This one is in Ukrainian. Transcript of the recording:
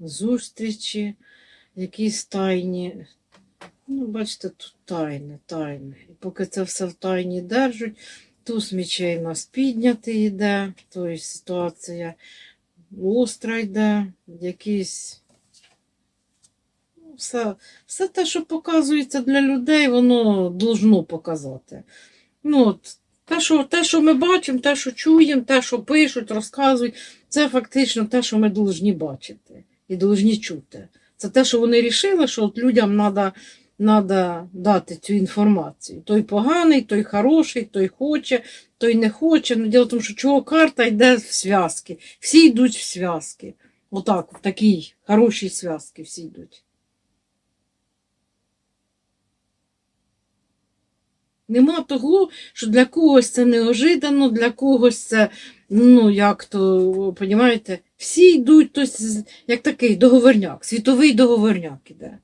зустрічі, якісь тайні. Ну, бачите, тут тайне, тайне. І поки це все в тайні держать, туз мечей у нас піднятий йде, тобто ситуація остра йде, якісь. ну, Все, все те, що показується для людей, воно должно показати. Ну, от, те, що, те, що ми бачимо, те, що чуємо, те, що пишуть, розказують, це фактично те, що ми повинні бачити і повинні чути. Це те, що вони рішили, що от людям треба треба дати цю інформацію. Той поганий, той хороший, той хоче, той не хоче. Ну, діло в тому, що чого карта йде в зв'язки. Всі йдуть в зв'язки. Отак, в такій хорошій зв'язки всі йдуть. Нема того, що для когось це неожиданно, для когось це, ну, як то, розумієте, всі йдуть, тось, як такий договорняк, світовий договорняк іде.